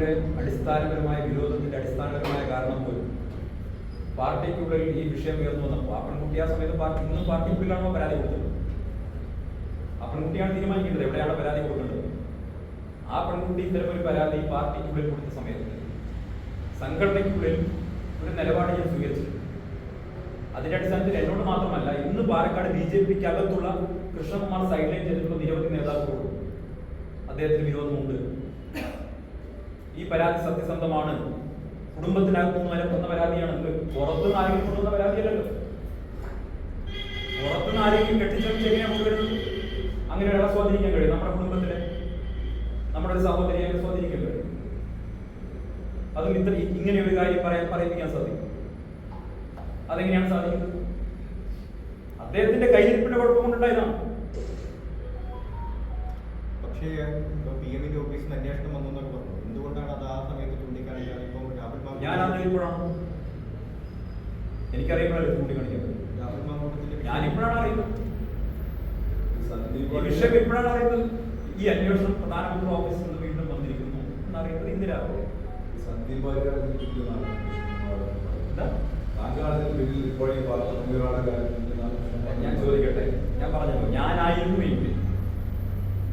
പാർട്ടിയുടെ അടിസ്ഥാനപരമായ വിരോധത്തിന്റെ അടിസ്ഥാനപരമായ കാരണം പോലും. പാർട്ടിക്കുള്ളിൽ ഈ വിഷയം ഉയർന്നു വന്നപ്പോൾ അപ്പൻകുട്ടി ആ സമയത്ത് പാർട്ടി ഇന്നും പാർട്ടിക്കുള്ളിലാണോ പരാതി കൊടുത്തത്? അപ്പൻകുട്ടിയാണ് തീരുമാനിക്കേണ്ടത്. എവിടെയാണ് പരാതി കൊടുക്കേണ്ടത്? ആ പെൺകുട്ടി ഇത്തരം ഒരു പരാതി പാർട്ടിക്കുള്ളിൽ കൊടുത്ത സമയത്ത് സംഘടനയ്ക്കുള്ളിൽ ഒരു നിലപാട് ഞാൻ സ്വീകരിച്ചു അതിന്റെ അടിസ്ഥാനത്തിൽ എന്നോട് മാത്രമല്ല ഇന്ന് പാലക്കാട് ബി ജെ പിക്ക് അകത്തുള്ള കൃഷ്ണകുമാർ സൈഡ് ചെയ്തിട്ടുള്ള നിരവധി നേതാക്കളോടും അദ്ദേഹത്തിന് വിരോധമുണ്ട്. ഈ പരാതി സത്യസന്ധമാണ്. കുടുംബത്തിനകത്ത് നിന്ന് നിലക്കുന്ന പരാതിയാണ്. പുറത്തുനിന്ന് ആരെങ്കിലും കൊണ്ടുവന്ന പരാതിയല്ലല്ലോ. പുറത്തുനിന്ന് ആരെങ്കിലും കെട്ടിച്ചമച്ച് എങ്ങനെയാണ് കൊണ്ടുവരുന്നത് അങ്ങനെ ഒരാളെ സ്വാധീനിക്കാൻ കഴിയും. നമ്മുടെ കുടുംബത്തിലെ നമ്മുടെ ഒരു സഹോദരിയെ സ്വാധീനിക്കാൻ കഴിയും. അതും ഇത്ര ഇങ്ങനെ ഒരു കാര്യം പറയാൻ പറയിപ്പിക്കാൻ സാധിക്കും. അതെങ്ങനെയാണ് സാധിക്കുന്നത്? അദ്ദേഹത്തിന്റെ കയ്യിരിപ്പിന്റെ കുഴപ്പം കൊണ്ടുണ്ടായതാണ്. പക്ഷേ പി എമ്മിന്റെ ഓഫീസിൽ അന്വേഷണം വന്നു എന്നൊക്കെ പറഞ്ഞു എന്തുകൊണ്ടാണ് അത് ആ സമയത്ത് ചൂണ്ടിക്കാണിക്കാതെ ഇപ്പം രാഹുൽ മാങ്കൂട്ടം- ഞാൻ അറിയുമ്പോഴാണ് മാങ്കൂട്ടത്തിന്റെ ഞാൻ ഇപ്പോഴാണ് അറിയുന്നത്. ഈ വിഷയം ഇപ്പോഴാണ് അറിയുന്നത്. ഈ അന്വേഷണം പ്രധാനമന്ത്രി ഓഫീസിൽ നിന്ന് വീണ്ടും വന്നിരിക്കുന്നു എന്നറിയുന്നത് ഇന്ന് രാവിലെ സന്ദീപ് ഞാൻ ചോദിക്കട്ടെ. ഞാൻ പറഞ്ഞല്ലോ ഞാനായിരുന്നുവെങ്കിൽ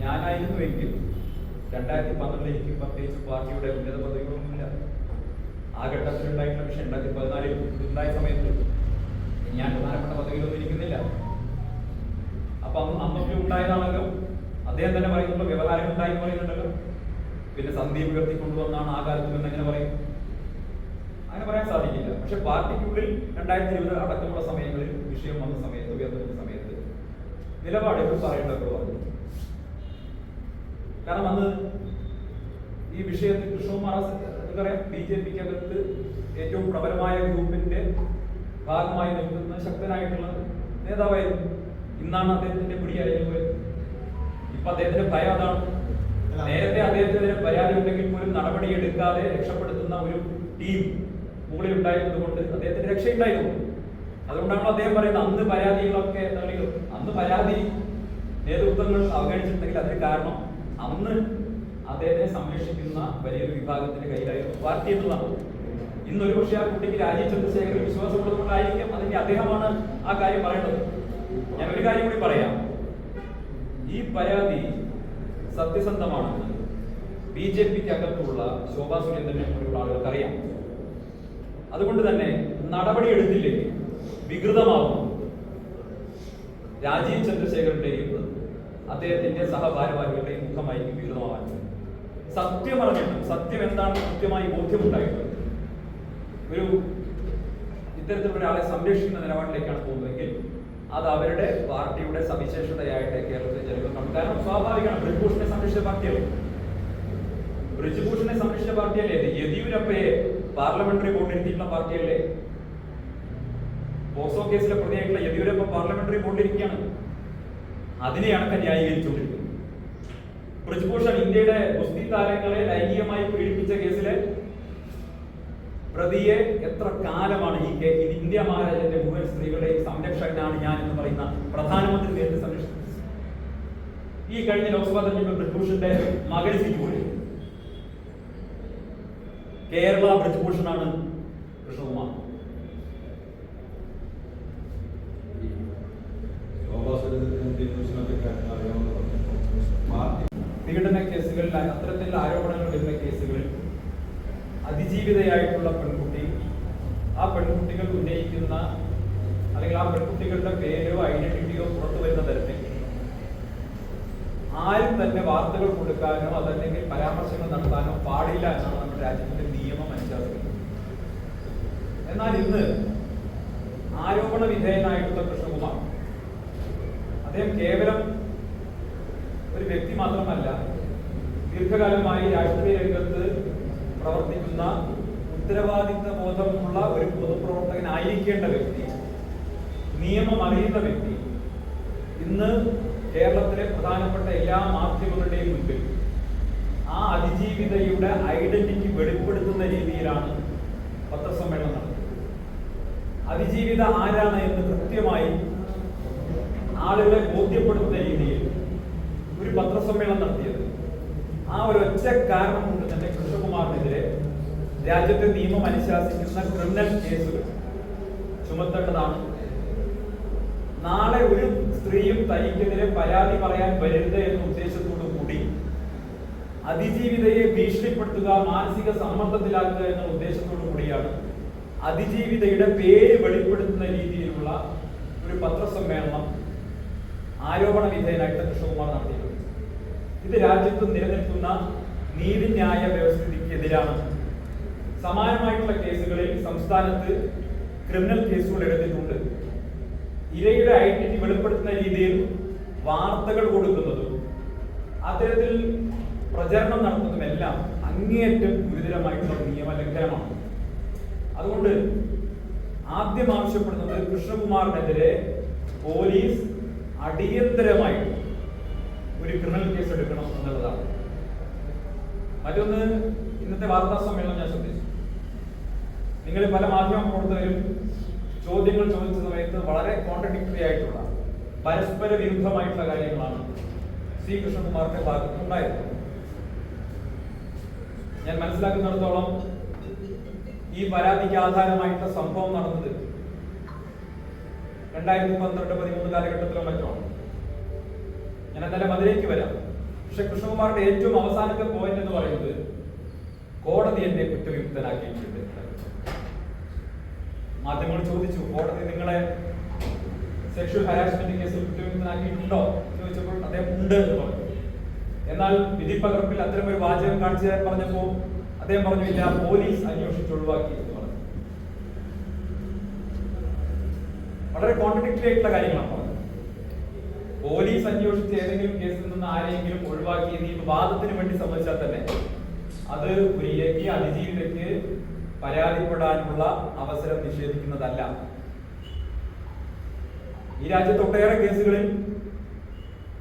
ഞാനായിരുന്നുവെങ്കിൽ രണ്ടായിരത്തി പന്ത്രണ്ടിൽ എനിക്ക് പ്രത്യേകിച്ച് പാർട്ടിയുടെ ഉന്നത പദവികളൊന്നുമില്ല. ആ ഘട്ടത്തിൽ ഉണ്ടായിട്ടുള്ള വിഷയം രണ്ടായിരത്തി പതിനാലിൽ ഉണ്ടായ സമയത്ത് ഞാൻ പ്രധാനപ്പെട്ട പദവിയിലൊന്നും ഇരിക്കുന്നില്ല. അപ്പൊ അന്ന് അന്നൊക്കെ ഉണ്ടായതാണല്ലോ. അദ്ദേഹം തന്നെ പറയുന്നുണ്ടോ വ്യവഹാരം ഉണ്ടായി പറയുന്നുണ്ടല്ലോ. പിന്നെ സന്ദീപ് ഉയർത്തിക്കൊണ്ടുവന്നാണ് ആ കാലത്ത് എന്ന് എങ്ങനെ പറയും. അങ്ങനെ പറയാൻ സാധിക്കില്ല. പക്ഷെ പാർട്ടിക്കുള്ളിൽ രണ്ടായിരത്തി ഇരുപത് അടക്കമുള്ള സമയങ്ങളിൽ വിഷയം വന്ന സമയത്ത് ഉയർന്നു വന്ന സമയത്ത് നിലപാടുകൾ പറയേണ്ടപ്പോൾ പറഞ്ഞു കാരണം അന്ന് ഈ വിഷയത്തിൽ കൃഷ്ണകുമാർ നമുക്കറിയാം ബി ജെ പിക്ക് അകത്ത് ഏറ്റവും പ്രബലമായ ഗ്രൂപ്പിന്റെ ഭാഗമായി നിൽക്കുന്ന ശക്തനായിട്ടുള്ള നേതാവായിരുന്നു. ഇന്നാണ് അദ്ദേഹത്തിന്റെ പിടിയായി ഇപ്പൊ അദ്ദേഹത്തിന്റെ ഭയം അതാണ്. നേരത്തെ അദ്ദേഹത്തിന് പരാതി ഉണ്ടെങ്കിൽ പോലും നടപടി എടുക്കാതെ രക്ഷപ്പെടുത്തുന്ന ഒരു ടീം മുകളിൽ ഉണ്ടായിരുന്നത് കൊണ്ട് അദ്ദേഹത്തിന് രക്ഷയുണ്ടായിരുന്നു. അതുകൊണ്ടാണല്ലോ അദ്ദേഹം പറയുന്നത് അന്ന് പരാതികളൊക്കെ തള്ളി അന്ന് പരാതി നേതൃത്വങ്ങൾ അവഗണിച്ചിട്ടുണ്ടെങ്കിൽ അതിന് കാരണം അന്ന് അദ്ദേഹത്തെ സംരക്ഷിക്കുന്ന വലിയൊരു വിഭാഗത്തിന്റെ കയ്യിലായിരുന്നു. പാർട്ടി എന്നുള്ളതാണ് ഇന്ന് ഒരു പക്ഷേ ആ കുട്ടിക്ക് രാജീവ് ചന്ദ്രശേഖരൻ വിശ്വാസമുള്ളതുകൊണ്ടായിരിക്കും അതിന്റെ അദ്ദേഹമാണ് ആ കാര്യം പറയുന്നത് ഞാൻ ഒരു കാര്യം കൂടി പറയാം. ഈ പരാതി സത്യസന്ധമാണെന്ന് ബി ജെ പിക്ക് അകത്തുള്ള ശോഭാ സുരേന്ദ്രനെ പോലുള്ള ആളുകൾക്ക് അറിയാം അതുകൊണ്ട് തന്നെ നടപടി എടുത്തില്ലെങ്കിൽ വികൃതമാവും. രാജീവ് ചന്ദ്രശേഖരന്റെയും അദ്ദേഹത്തിന്റെ സഹഭാരവാഹികളുടെയും മുഖമായിരിക്കും വികൃതമാവാൻ. സത്യം അറിഞ്ഞിട്ടും സത്യം എന്താണെന്ന് കൃത്യമായി ബോധ്യമുണ്ടായിട്ടുണ്ട് ഒരു ഇത്തരത്തിലുള്ള ഒരാളെ സംരക്ഷിക്കുന്ന നിലപാടിലേക്കാണ് പോകുന്നതെങ്കിൽ അത് അവരുടെ പാർട്ടിയുടെ സവിശേഷതയായിട്ട് കേരളത്തിലെ ജനങ്ങൾ കാണും. കാരണം സ്വാഭാവികമാണ് ബ്രിജ്ഭൂഷണെ സംരക്ഷിച്ച പാർട്ടിയല്ലേ? ബ്രിജ്ഭൂഷണെ സംരക്ഷിച്ച പാർട്ടിയല്ലേ? യെദ്യൂരപ്പയെ പാർലമെന്ററി ബോർഡിലിരിക്കുന്ന പാർട്ടിയല്ലേ? പോക്സോ കേസിലെ പ്രതിയായിട്ടുള്ള യെദ്യൂരപ്പ പാർലമെന്ററി ബോർഡിലിരിക്കുകയാണ് അതിനെയാണ് ന്യായീകരിച്ചുകൊണ്ടിരിക്കുന്നത് ബ്രിജ്ഭൂഷൺ ഇന്ത്യയുടെ ഗുസ്തി താരങ്ങളെ ലൈംഗികമായി പീഡിപ്പിച്ച കേസിലെ പ്രതിയെ എത്ര കാലമാണ് ഈ ഇന്ത്യ മഹാരാജന്റെ മുഴുവൻ സ്ത്രീകളുടെയും സംരക്ഷകനാണ് ഞാൻ എന്ന് പറയുന്ന പ്രധാനമന്ത്രി നേരിട്ട് സംരക്ഷിച്ചത് ഈ കഴിഞ്ഞ ലോക്സഭാ തെരഞ്ഞെടുപ്പ് ബ്രിജ്ഭൂഷന്റെ മകൾ സീറ്റ് കേരള ബ്രിജ്ഭൂഷണാണ് കൃഷ്ണകുമാർ. കേസുകളിൽ അത്തരത്തിലുള്ള ആരോപണങ്ങൾ വരുന്ന കേസുകളിൽ അതിജീവിതയായിട്ടുള്ള പെൺകുട്ടി ആ പെൺകുട്ടികൾ ഉന്നയിക്കുന്ന അല്ലെങ്കിൽ ആ പെൺകുട്ടികളുടെ പേരോ ഐഡന്റിറ്റിയോ പുറത്തു വരുന്ന തരത്തിൽ ആരും തന്നെ വാർത്തകൾ കൊടുക്കാനോ അതല്ലെങ്കിൽ പരാമർശങ്ങൾ നടത്താനോ പാടില്ല എന്നാണ് നമ്മുടെ രാജ്യത്തിന്റെ നിയമം അനുശാസിക്കുന്നത്. എന്നാൽ ഇന്ന് ആരോപണ വിധേയനായിട്ടുള്ള കൃഷ്ണകുമാർ അദ്ദേഹം കേവലം ഒരു വ്യക്തി മാത്രമല്ല ദീർഘകാലമായി രാഷ്ട്രീയ രംഗത്ത് പ്രവർത്തിക്കുന്ന ഉത്തരവാദിത്ത ബോധമുള്ള ഒരു പൊതുപ്രവർത്തകനായിരിക്കേണ്ട വ്യക്തി നിയമം അറിയുന്ന വ്യക്തി ഇന്ന് കേരളത്തിലെ പ്രധാനപ്പെട്ട എല്ലാ മാധ്യമങ്ങളുടെയും മുൻപിൽ ആ അതിജീവിതയുടെ ഐഡന്റിറ്റി വെളിപ്പെടുത്തുന്ന രീതിയിലാണ് പത്രസമ്മേളനം നടത്തുന്നത് അതിജീവിത ആരാണ് എന്ന് കൃത്യമായി ആളുകളെ ബോധ്യപ്പെടുത്തുന്ന രീതിയിൽ ഒരു പത്രസമ്മേളനം നടത്തിയത്. ആ ഒരു ഒറ്റ കാരണം കൊണ്ട് തന്നെ കൃഷ്ണകുമാറിനെതിരെ രാജ്യത്തെ നിയമം അനുശാസിക്കുന്ന ക്രിമിനൽ കേസുകൾ ചുമത്തേണ്ടതാണ്. നാളെ ഒരു സ്ത്രീയും തനിക്കെതിരെ പരാതി പറയാൻ വരരുത് എന്ന ഉദ്ദേശത്തോടു കൂടി അതിജീവിതയെ ഭീഷണിപ്പെടുത്തുക മാനസിക സമ്മർദ്ദത്തിലാക്കുക എന്ന ഉദ്ദേശത്തോടു കൂടിയാണ് അതിജീവിതയുടെ പേര് വെളിപ്പെടുത്തുന്ന രീതിയിലുള്ള ഒരു പത്രസമ്മേളനം ആരോപണ വിധേയനായിട്ട് കൃഷ്ണകുമാർ നടത്തിയിട്ടുള്ളത്. ഇത് രാജ്യത്ത് നിലനിൽക്കുന്ന നീതിന്യായ വ്യവസ്ഥിതിക്ക് എതിരാണ് സമാനമായിട്ടുള്ള കേസുകളിൽ സംസ്ഥാനത്ത് ക്രിമിനൽ കേസുകൾ എടുത്തിട്ടുണ്ട്. ഇരയുടെ ഐഡന്റിറ്റി വെളിപ്പെടുത്തുന്ന രീതിയിൽ വാർത്തകൾ കൊടുക്കുന്നതും അത്തരത്തിൽ പ്രചരണം നടത്തുന്നതുമെല്ലാം അങ്ങേയറ്റം ഗുരുതരമായിട്ടുള്ള നിയമലംഘനമാണ് അതുകൊണ്ട് ആദ്യം ആവശ്യപ്പെടുന്നത് കൃഷ്ണകുമാറിനെതിരെ പോലീസ് അടിയന്തരമായിട്ട് ഒരു ക്രിമിനൽ കേസ് എടുക്കണം എന്നുള്ളതാണ്. മറ്റൊന്ന് ഇന്നത്തെ വാർത്താ സമ്മേളനം ഞാൻ ശ്രദ്ധിച്ചു. നിങ്ങൾ പല മാധ്യമ പ്രവർത്തകരും ചോദ്യങ്ങൾ ചോദിച്ച സമയത്ത് വളരെ കോൺട്രഡിക്ടറി ആയിട്ടുള്ള പരസ്പര വിരുദ്ധമായിട്ടുള്ള കാര്യങ്ങളാണ് സി കൃഷ്ണകുമാറിന്റെ ഭാഗത്ത് ഉണ്ടായത്. ഞാൻ മനസ്സിലാക്കുന്നിടത്തോളം ഈ പരാതിക്ക് ആധാരമായിട്ടുള്ള സംഭവം നടന്നത് രണ്ടായിരത്തി പന്ത്രണ്ട് പതിമൂന്ന് കാലഘട്ടത്തിലോ മറ്റോ ആണ്. ഞാൻ എന്തായാലും അതിലേക്ക് വരാം. പക്ഷെ കൃഷ്ണകുമാറിന്റെ ഏറ്റവും അവസാനത്തെ പോയിന്റ് എന്ന് പറയുന്നത് കോടതി എന്നെ കുറ്റവിമുക്തനാക്കിയിട്ടുണ്ട്. മാധ്യമങ്ങൾ ചോദിച്ചു കോടതി നിങ്ങളെ സെക്ഷൽ ഹരാസ്മെന്റ് കേസിൽ കുറ്റവിമുക്തനാക്കിയിട്ടുണ്ടോ? എന്ന് ചോദിച്ചപ്പോൾ അദ്ദേഹം ഉണ്ട് എന്ന് പറഞ്ഞു. എന്നാൽ വിധി പകർപ്പിൽ അത്തരം ഒരു വാചകം കാണിച്ചു തരാൻ പറഞ്ഞപ്പോൾ അദ്ദേഹം പറഞ്ഞു ഇല്ല പോലീസ് അന്വേഷിച്ച് ഒഴിവാക്കി എന്ന് പറഞ്ഞു. വളരെ കോൺട്രഡിക്ടറി ആയിട്ടുള്ള കാര്യങ്ങളാണ്. പോലീസ് അന്വേഷിച്ച് ഏതെങ്കിലും കേസിൽ നിന്ന് ആരെങ്കിലും ഒഴിവാക്കി നീ വാദത്തിന് വേണ്ടി സമ്മതിച്ചാൽ തന്നെ അത് ഒരു ഇരയ്ക്ക് അതിജീവിതയ്ക്ക് പരാതിപ്പെടാനുള്ള അവസരം നിഷേധിക്കുന്നതല്ല. ഈ രാജ്യത്ത് ഒട്ടേറെ കേസുകളിൽ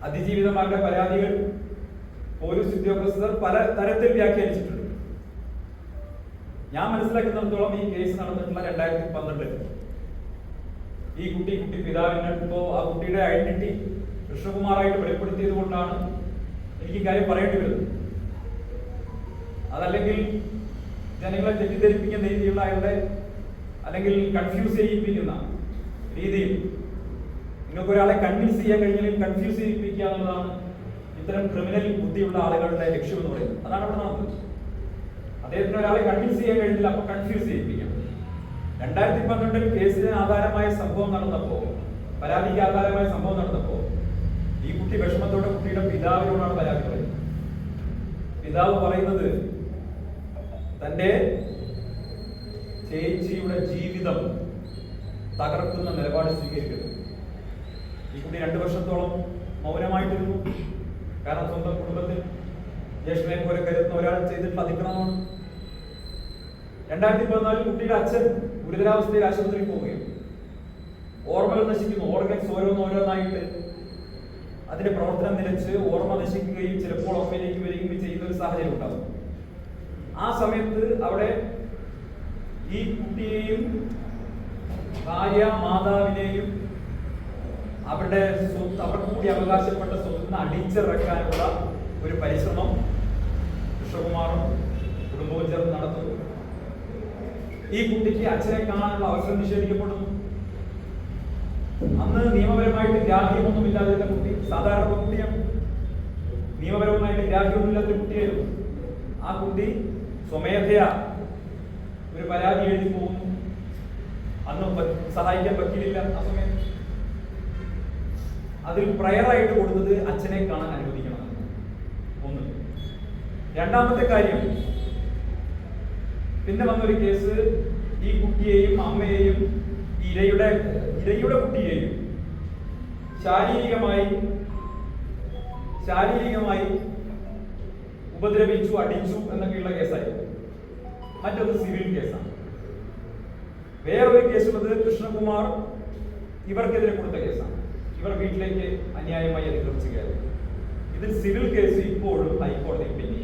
അതിജീവിതമാരുടെ പരാതികൾ പോലീസ് ഉദ്യോഗസ്ഥർ പല തരത്തിൽ വ്യാഖ്യാനിച്ചിട്ടുണ്ട്. ഞാൻ മനസ്സിലാക്കുന്നിടത്തോളം ഈ കേസ് നടന്നിട്ടുള്ള രണ്ടായിരത്തി പന്ത്രണ്ടിൽ ഈ കുട്ടി കുട്ടി പിതാവിനെ ഇപ്പോ ആ കുട്ടിയുടെ ഐഡന്റിറ്റി കൃഷ്ണകുമാറായിട്ട് വെളിപ്പെടുത്തിയത് കൊണ്ടാണ് എനിക്ക് കാര്യം പറയേണ്ടി വരുന്നത്. അതല്ലെങ്കിൽ ജനങ്ങളെ തെറ്റിദ്ധരിപ്പിക്കുന്ന രീതിയുള്ള അയാളുടെ അല്ലെങ്കിൽ കൺഫ്യൂസ് ചെയ്യിപ്പിക്കുന്ന രീതിയിൽ നിങ്ങൾക്ക് ഒരാളെ കൺവിൻസ് ചെയ്യാൻ കഴിഞ്ഞാൽ കൺഫ്യൂസ് ചെയ്യിപ്പിക്കുക എന്നുള്ളതാണ് ഇത്തരം ക്രിമിനൽ ബുദ്ധിയുള്ള ആളുകളുടെ ലക്ഷ്യം എന്ന് പറയുന്നത്. അതാണ് അവിടെ നടന്നത് അദ്ദേഹത്തിന് ഒരാളെ കൺവിൻസ് ചെയ്യാൻ കഴിഞ്ഞില്ല അപ്പൊ കൺഫ്യൂസ് ചെയ്യിപ്പിക്കാം. രണ്ടായിരത്തി പന്ത്രണ്ടിൽ കേസിന് ആധാരമായ സംഭവം നടന്നപ്പോ പരാതിക്ക് ആധാരമായ സംഭവം നടന്നപ്പോ ഈ കുട്ടി വിഷമത്തോടെ കുട്ടിയുടെ പിതാവിനോടാണ് പരാതി പറയുന്നത്. പിതാവ് പറയുന്നത് തന്റെ ചേച്ചിയുടെ ജീവിതം തകർക്കുന്ന നിലപാട് സ്വീകരിക്കുന്നു ഈ കുട്ടി രണ്ടു വർഷത്തോളം മൗനമായിട്ടിരുന്നു. കാരണം സ്വന്തം കുടുംബത്തിൽ ജ്യേഷ്ഠനെ പോലെ കരുതുന്ന ഒരാൾ ചെയ്തിട്ടുള്ള അതിക്രമമാണ്. രണ്ടായിരത്തി പതിനാലിൽ കുട്ടിയുടെ അച്ഛൻ ഗുരുതരാവസ്ഥയിൽ ആശുപത്രിയിൽ പോവുകയും ഓർമ്മകൾ നശിക്കുന്നു. ഓർഗൻസ് ഓരോന്നോരോന്നായിട്ട് അതിന്റെ പ്രവർത്തനം നിലച്ച് ഓർമ്മ നശിക്കുകയും ചിലപ്പോൾ ഓർമ്മയിലേക്ക് വരികയും ചെയ്യുന്ന ഒരു സാഹചര്യം ഉണ്ടാകും ആ സമയത്ത് അവിടെ ഈ കുട്ടിയെയും ഭാര്യ മാതാവിനെയും അവരുടെ സ്വത്ത് അവർക്ക് കൂടി അവകാശപ്പെട്ട സ്വത്തിന് അടിച്ചിറക്കാനുള്ള ഒരു പരിശ്രമം കൃഷ്ണകുമാറും കുടുംബവും ചേർന്ന് നടത്തുന്നു. ഈ കുട്ടിക്ക് അച്ഛനെ കാണാനുള്ള അവസരം നിഷേധിക്കപ്പെടുന്നു. അന്ന് നിയമപരമായിട്ട് ഗ്രാഹ്യമൊന്നും ഇല്ലാതിരുന്ന കുട്ടി സാധാരണ കുട്ടിയാണ് നിയമപരമായിട്ട് ഗ്രാഹ്യമൊന്നുമില്ലാത്ത കുട്ടിയായിരുന്നു. ആ കുട്ടി സ്വമേധയാ ഒരു പരാതി എഴുതി പോകുന്നു. അന്ന് സഹായിക്കാൻ പറ്റിയില്ല ആ സമയത്ത് അതിൽ പ്രയറായിട്ട് കൊടുത്തത് അച്ഛനെ കാണാൻ അനുവദിക്കണം ഒന്ന്. രണ്ടാമത്തെ കാര്യം പിന്നെ വന്നൊരു കേസ് ഈ കുട്ടിയെയും അമ്മയെയും ഇരയുടെ ഇരയുടെ കുട്ടിയെയും ശാരീരികമായി ശാരീരികമായി ഉപദ്രവിച്ചു അടിച്ചു എന്നൊക്കെയുള്ള കേസായി. മറ്റൊന്ന് സിവിൽ കേസാണ്. വേറൊരു കേസ് ഉള്ളത് കൃഷ്ണകുമാർ ഇവർക്കെതിരെ കൊടുത്ത കേസാണ്. ഇവർ വീട്ടിലേക്ക് അന്യായമായി അതിക്രമിച്ചു കയറി. ഇതിൽ സിവിൽ കേസ് ഇപ്പോഴും ഹൈക്കോടതി പിന്നെ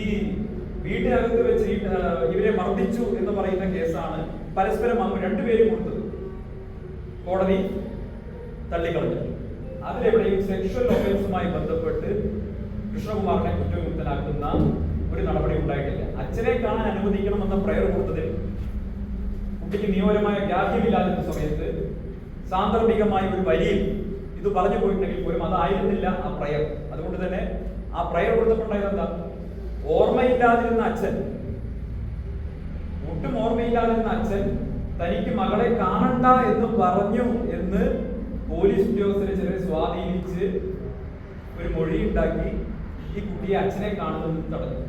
ഈ വീട്ടിനകത്ത് വെച്ച് ഇവരെ മർദ്ദിച്ചു എന്ന് പറയുന്ന കേസാണ് പരസ്പരം അങ്ങ് രണ്ടുപേരും കൊടുത്തത്. കോടതി തള്ളിക്കളഞ്ഞു. അതിലെവിടെയും സെക്ഷൽ ഒഫൻസുമായി ബന്ധപ്പെട്ട് കൃഷ്ണകുമാറിനെ കുറ്റവിമുക്തനാക്കുന്ന ഒരു നടപടി ഉണ്ടായിട്ടില്ല. അച്ഛനെ കാണാൻ അനുവദിക്കണമെന്ന പ്രയർ കൊടുത്തതിൽ കുട്ടിക്ക് നിയമപരമായ ഗ്രാഹ്യമില്ലാതിരുന്ന സമയത്ത് സാന്ദർഭികമായ ഒരു വരിയിൽ ഇത് പറഞ്ഞു പോയിട്ടുണ്ടെങ്കിൽ പോലും അതായിരുന്നില്ല ആ പ്രയർ. അതുകൊണ്ട് തന്നെ ആ പ്രയർ കൊടുത്തിട്ടുണ്ടായത് എന്താ? ഓർമ്മയില്ലാതിരുന്ന അച്ഛൻ. ഒട്ടും ഓർമ്മയില്ലാതിരുന്ന അച്ഛൻ തനിക്ക് മകളെ കാണണ്ട എന്ന് പറഞ്ഞു എന്ന് പോലീസ് ഉദ്യോഗസ്ഥരെ ചിലരെ സ്വാധീനിച്ച് ഒരു മൊഴി ഉണ്ടാക്കി ഈ കുട്ടിയെ അച്ഛനെ കാണുന്നത് തടഞ്ഞു